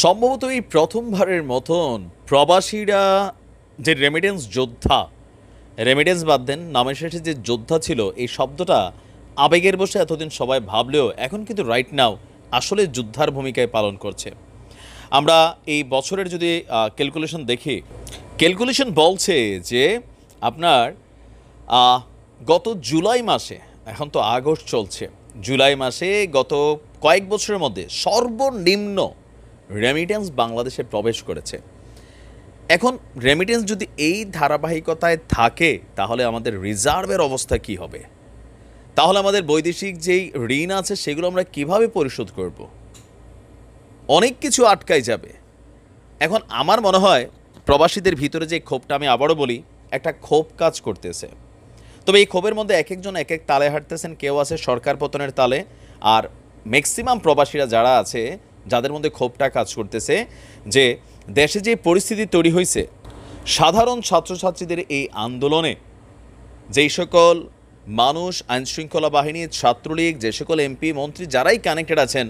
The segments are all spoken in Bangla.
সম্ভবত এই প্রথমবারের মতন প্রবাসীরা যে রেমিডেন্স যোদ্ধা রেমিডেন্স বাদ দেন, নামের শেষে যে যোদ্ধা ছিল, এই শব্দটা আবেগের বসে এতদিন সবাই ভাবলেও এখন কিন্তু রাইট নাও আসলে যোদ্ধার ভূমিকায় পালন করছে। আমরা এই বছরের যদি ক্যালকুলেশন দেখি ক্যালকুলেশন বলছে যে আপনার গত জুলাই মাসে, এখন তো আগস্ট চলছে, জুলাই মাসে গত কয়েক বছরের মধ্যে সর্বনিম্ন রেমিটেন্স বাংলাদেশে প্রবেশ করেছে। এখন রেমিটেন্স যদি এই ধারাবাহিকতায় থাকে, তাহলে আমাদের রিজার্ভের অবস্থা কি হবে? তাহলে আমাদের বৈদেশিক যেই ঋণ আছে, সেগুলো আমরা কীভাবে পরিশোধ করব? অনেক কিছু আটকাই যাবে। এখন আমার মনে হয় প্রবাসীদের ভিতরে যে ক্ষোভটা আমি আবারও বলি, একটা ক্ষোভ কাজ করতেছে। তবে এই ক্ষোভের মধ্যে এক একজন এক এক তালে হাঁটতেছেন, কেউ আছে সরকার পতনের তালে, আর ম্যাক্সিমাম প্রবাসীরা যারা আছে যাদের মধ্যে ক্ষোভটা কাজ করতেছে, যে দেশে যে পরিস্থিতি তৈরি হয়েছে সাধারণ ছাত্রছাত্রীদের এই আন্দোলনে যেই সকল মানুষ, আইনশৃঙ্খলা বাহিনী, ছাত্রলীগ, যে সকল এমপি, মন্ত্রী যারাই কানেক্টেড আছেন,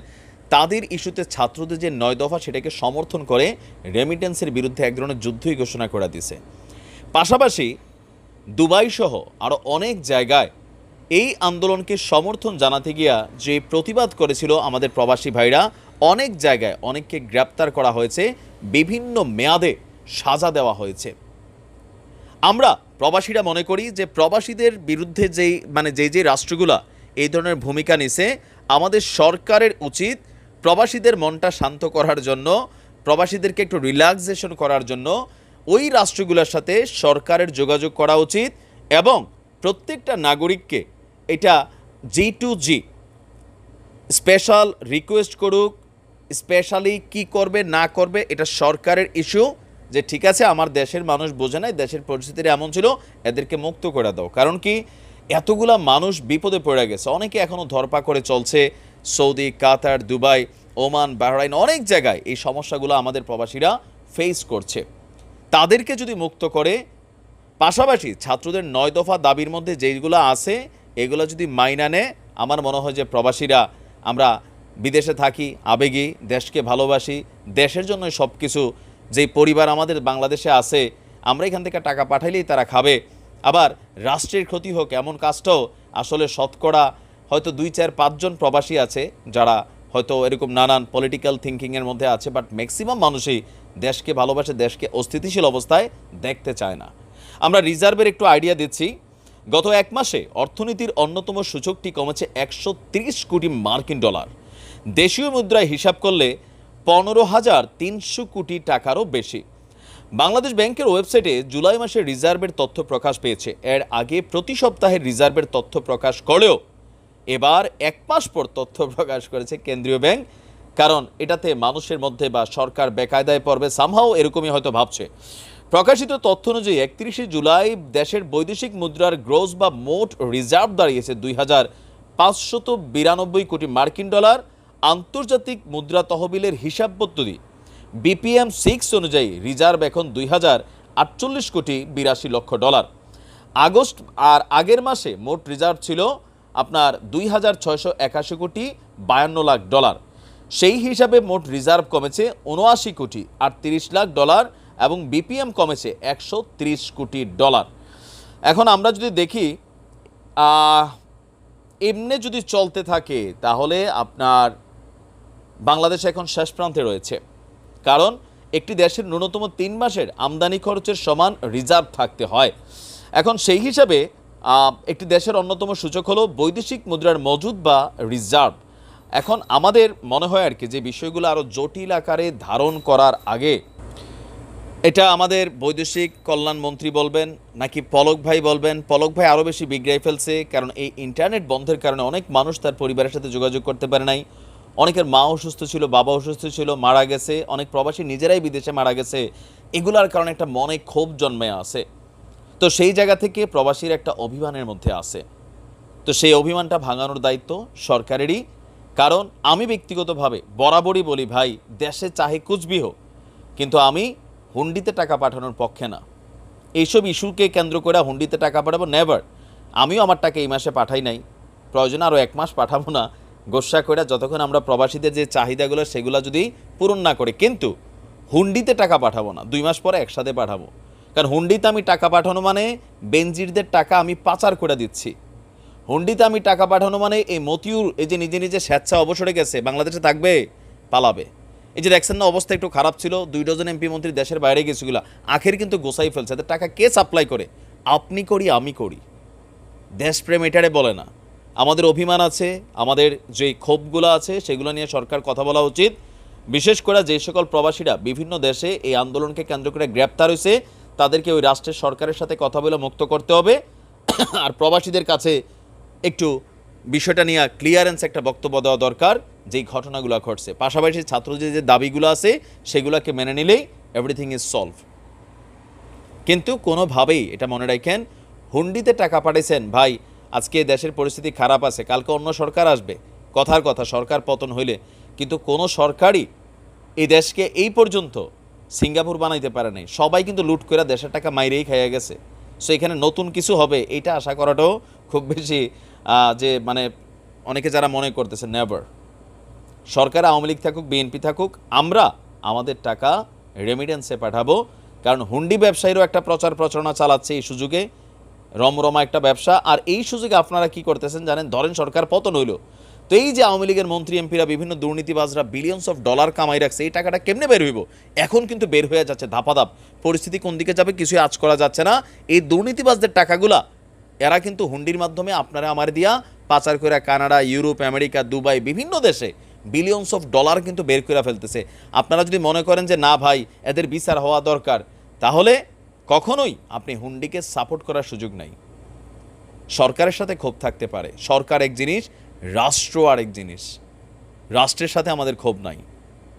তাদের ইস্যুতে ছাত্রদের যে নয় দফা সেটাকে সমর্থন করে রেমিটেন্সের বিরুদ্ধে এক ধরনের যুদ্ধই ঘোষণা করে দিছে। পাশাপাশি দুবাই সহ আরও অনেক জায়গায় এই আন্দোলনকে সমর্থন জানাতে গিয়া যে প্রতিবাদ করেছিল আমাদের প্রবাসী ভাইরা অনেক জায়গায় অনেককে গ্রেপ্তার করা হয়েছে, বিভিন্ন মেয়াদে সাজা দেওয়া হয়েছে। আমরা প্রবাসীরা মনে করি যে প্রবাসীদের বিরুদ্ধে যেই মানে যেই যে রাষ্ট্রগুলা এই ধরনের ভূমিকা নিছে, আমাদের সরকারের উচিত প্রবাসীদের মনটা শান্ত করার জন্য, প্রবাসীদেরকে একটু রিল্যাক্সেশন করার জন্য ওই রাষ্ট্রগুলোর সাথে সরকারের যোগাযোগ করা উচিত এবং প্রত্যেকটা নাগরিককে এটা G to G special request করুক স্পেশালি কি করবে, না করবে, এটা সরকারের ইস্যু যে ঠিক আছে, আমার দেশের মানুষ বোঝে নাই, দেশের পরিস্থিতি এমন ছিল, এদেরকে মুক্ত করে দাও। কারণ কি, এতগুলা মানুষ বিপদে পড়ে গেছে। অনেকে এখনও ধরপা করে চলছে, Saudi, Qatar, Dubai, Oman, Bahrain, অনেক জায়গায় এই সমস্যাগুলো আমাদের প্রবাসীরা ফেস করছে। তাদেরকে যদি মুক্ত করে, পাশাপাশি ছাত্রদের নয় দফা দাবির মধ্যে যেইগুলো আছে, এগুলো যদি মাইনা নেয়, আমার মনে হয় যে প্রবাসীরা, আমরা বিদেশে থাকি, আবেগী, দেশকে ভালোবাসি, দেশের জন্য সব কিছু যেই পরিবার আমাদের বাংলাদেশে আছে, আমরা এখান থেকে টাকা পাঠাইলেই তারা খাবে। আবার রাষ্ট্রের ক্ষতি হোক এমন কাজটাও আসলে শতকরা হয়তো দুই, চার পাঁচজন প্রবাসী আছে, যারা হয়তো এরকম নানান পলিটিক্যাল থিঙ্কিংয়ের মধ্যে আছে বাট ম্যাক্সিমাম মানুষই দেশকে ভালোবাসে, দেশকে অস্থিতিশীল অবস্থায় দেখতে চায় না। আমরা রিজার্ভের একটু আইডিয়া দিচ্ছি। গত এক মাসে অর্থনীতির অন্যতম সূচকটি কমেছে একশো কোটি মার্কিন ডলার। দেশীয় মুদ্রায় হিসাব করলে পনেরো হাজার তিনশো কোটি টাকারও বেশি। বাংলাদেশ ব্যাংকের ওয়েবসাইটে জুলাই মাসে রিজার্ভের তথ্য প্রকাশ পেয়েছে। এর আগে প্রতি সপ্তাহে রিজার্ভের তথ্য প্রকাশ করলেও এবার এক মাস পর তথ্য প্রকাশ করেছে কেন্দ্রীয় ব্যাংক। কারণ এটাতে মানুষের মধ্যে বা সরকার বেকায়দায় পড়বে সামহাও এরকমই হয়তো ভাবছে। প্রকাশিত তথ্য অনুযায়ী একত্রিশে জুলাই দেশের বৈদেশিক মুদ্রার গ্রোস বা মোট রিজার্ভ দাঁড়িয়েছে দুই হাজার পাঁচশত বিরানব্বই কোটি মার্কিন ডলার। আন্তর্জাতিক মুদ্রা তহবিলের হিসাব পদ্ধতি। বিপিএম সিক্স অনুযায়ী রিজার্ভ এখন দুই হাজার আটচল্লিশ কোটি বিরাশি লক্ষ ডলার। আগস্ট আর আগের মাসে মোট রিজার্ভ ছিল আপনার দুই হাজার ছয়শো একাশি কোটি বায়ান্ন লাখ ডলার। সেই হিসাবে মোট রিজার্ভ কমেছে উনআশি কোটি আটত্রিশ লাখ ডলার এবং বিপিএম কমেছে একশো ত্রিশ কোটি ডলার। এখন আমরা যদি দেখি এমনি যদি চলতে থাকে তাহলে আপনার বাংলাদেশ এখন শেষ প্রান্তে রয়েছে। কারণ, একটি দেশের ন্যূনতম তিন মাসের আমদানি খরচের সমান রিজার্ভ থাকতে হয়। এখন সেই হিসাবে একটি দেশের অন্যতম সূচক হলো বৈদেশিক মুদ্রার মজুদ বা রিজার্ভ। এখন আমাদের মনে হয় আর কি যে বিষয়গুলো আরও জটিল আকারে ধারণ করার আগে, এটা আমাদের বৈদেশিক কল্যাণ মন্ত্রী বলবেন, নাকি পলক ভাই বলবেন, পলক ভাই আরও বেশি বিগড়াই ফেলছে, কারণ এই ইন্টারনেট বন্ধের কারণে অনেক মানুষ তার পরিবারের সাথে যোগাযোগ করতে পারে নাই। অনেকের মা অসুস্থ ছিল বাবা অসুস্থ ছিল, মারা গেছে, অনেক প্রবাসী নিজেরাই বিদেশে মারা গেছে। এগুলার কারণে একটা মনে ক্ষোভ জন্মে আছে তো সেই জায়গা থেকে প্রবাসীর একটা অভিমানের মধ্যে আছে তো সেই অভিমানটা ভাঙানোর দায়িত্ব সরকারেরই। কারণ আমি ব্যক্তিগতভাবে বরাবরই বলি, ভাই, দেশে চাহে কুচবিহ, কিন্তু আমি হুন্ডিতে টাকা পাঠানোর পক্ষে না। এইসব ইস্যুকে কেন্দ্র করে হুন্ডিতে টাকা পাঠাবো নেভার আমিও আমার টাকা এই মাসে পাঠাই নাই। প্রয়োজনে আরও এক মাস পাঠাবো না। গোসা করে যতক্ষণ আমরা প্রবাসীদের যে চাহিদাগুলো সেগুলো যদি পূরণ না করে, কিন্তু হুন্ডিতে টাকা পাঠাবো না, দুই মাস পরে একসাথে পাঠাবো। কারণ হুন্ডিতে আমি টাকা পাঠানো মানে বেনজিরদের টাকা আমি পাচার করে দিচ্ছি। হুন্ডিতে আমি টাকা পাঠানো মানে এই মতিউর, এই যে নিজে নিজে স্বেচ্ছা অবসরে গেছে, বাংলাদেশে থাকবে, পালাবে। এই যে দেখছেন না, অবস্থা একটু খারাপ ছিল, দুই ডজন এমপি মন্ত্রী দেশের বাইরে গেছিগুলো আখের কিন্তু গোসাই ফেলছে টাকা কে সাপ্লাই করে? আপনি করি, আমি করি। দেশপ্রেম এটারে বলে না। আমাদের অভিমান আছে, আমাদের যে ক্ষোভগুলো আছে সেগুলো নিয়ে সরকার কথা বলা উচিত। বিশেষ করে যে সকল প্রবাসীরা বিভিন্ন দেশে এই আন্দোলনকে কেন্দ্র করে গ্রেপ্তার হয়েছে, তাদেরকে ওই রাষ্ট্রের সরকারের সাথে কথা বলে মুক্ত করতে হবে। আর প্রবাসীদের কাছে একটু বিষয়টা নিয়ে ক্লিয়ারেন্স একটা বক্তব্য দেওয়া দরকার, যেই ঘটনাগুলো ঘটছে। পাশাপাশি ছাত্রদের যে দাবিগুলো আছে, সেগুলোকে মেনে নিলেই এভরিথিং ইজ সলভ কিন্তু কোনোভাবেই, এটা মনে রাখেন, হুন্ডিতে টাকা পাঠাইছেন, ভাই আজকে দেশের পরিস্থিতি খারাপ আছে, কালকে অন্য সরকার আসবে। কথার কথা, সরকার পতন হইলে। কিন্তু কোনো সরকারই এই দেশকে এই পর্যন্ত সিঙ্গাপুর বানাইতে পারে নাই। সবাই কিন্তু লুট করে দেশের টাকা মাইরেই খাইয়া গেছে। সো এখানে নতুন কিছু হবে এটা আশা করাটাও খুব বেশি যে মানে অনেকে যারা মনে করতেছে নেভার সরকার আওয়ামী লীগ থাকুক, বিএনপি থাকুক, আমরা আমাদের টাকা রেমিডেন্সে পাঠাবো। কারণ হুন্ডি ব্যবসায়ীরও একটা প্রচার প্রচারণা চালাচ্ছে এই সুযোগে। রমরমা একটা ব্যবসা, আর এই সুযোগে আপনারা কি করতেছেন জানেন? ধরেন সরকার পতন হইল। তো এই যে আওয়ামী লীগের মন্ত্রী, এমপিরা, বিভিন্ন দুর্নীতিবাজরা বিলিয়নস অফ ডলার কামাই রাখছে, এই টাকাটা কেমনে বের হইব? এখন কিন্তু বের হয়ে যাচ্ছে ধাপাধাপ। পরিস্থিতি কোন দিকে যাবে কিছুই আজ করা যাচ্ছে না। এই দুর্নীতিবাজদের টাকাগুলা, এরা কিন্তু হুন্ডির মাধ্যমে আপনারা আমার দিয়া পাচার করে কানাডা, ইউরোপ, আমেরিকা, দুবাই, বিভিন্ন দেশে বিলিয়নস অফ ডলার কিন্তু বের করে ফেলতেছে। আপনারা যদি মনে করেন যে, না ভাই, এদের বিচার হওয়া দরকার, তাহলে কখনোই আপনি হুন্ডিকে সাপোর্ট করার সুযোগ নাই। সরকারের সাথে ক্ষোভ থাকতে পারে। সরকার এক জিনিস, রাষ্ট্র আরেক জিনিস। রাষ্ট্রের সাথে আমাদের ক্ষোভ নাই।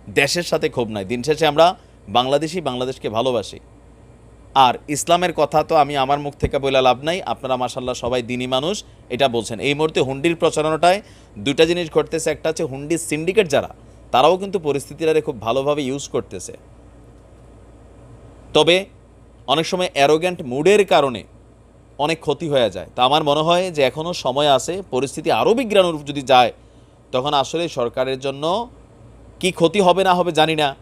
দেশের সাথে ক্ষোভ নাই। দিন শেষে আমরা বাংলাদেশি, বাংলাদেশকে ভালোবাসি। আর ইসলামের কথা তো আমি আমার মুখ থেকে বলে লাভ নাই। আপনারা মাসাল্লাহ সবাই দিনী মানুষ, এটা বলছেন। এই মুহূর্তে হুন্ডির প্রচারণাটায় দুটা জিনিস ঘটতেছে। একটা হচ্ছে হুন্ডির সিন্ডিকেট যারা, তারাও কিন্তু পরিস্থিতিটারে খুব ভালোভাবে ইউজ করতেছে। তবে অনেক সময় অ্যারোগ্যান্ট মুডের কারণে অনেক ক্ষতি হয়ে যায়। তা আমার মনে হয় যে এখনও সময় আছে, পরিস্থিতি আরও বিজ্ঞানুরূপ যদি যায়, তখন আসলে সরকারের জন্য কি ক্ষতি হবে না হবে জানি না।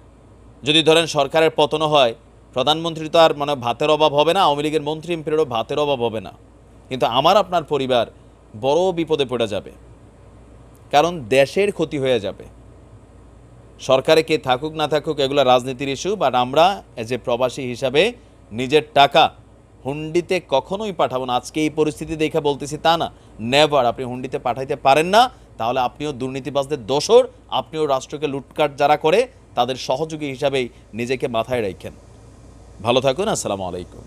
যদি ধরেন সরকারের পতনও হয় প্রধানমন্ত্রী তো আর মানে ভাতের অভাব হবে না, আওয়ামী লীগের মন্ত্রী এমপিরও ভাতের অভাব হবে না। কিন্তু আমার, আপনার পরিবার বড় বিপদে পড়ে যাবে। কারণ দেশের ক্ষতি হয়ে যাবে। সরকারে কে থাকুক না থাকুক এগুলো রাজনীতির ইস্যু বাট আমরা এজ এ প্রবাসী হিসাবে নিজের টাকা হুন্ডিতে কখনোই পাঠাবো না। আজকে এই পরিস্থিতি দেখে বলতেছি তা না। নেভার আপনি হুন্ডিতে পাঠাইতে পারেন না, তাহলে আপনিও দুর্নীতিবাজদের দোষর, আপনিও রাষ্ট্রকে লুটকাট যারা করে, তাদের সহযোগী হিসাবেই নিজেকে মাথায় রাখেন। ভালো থাকুন, আসসালামু আলাইকুম।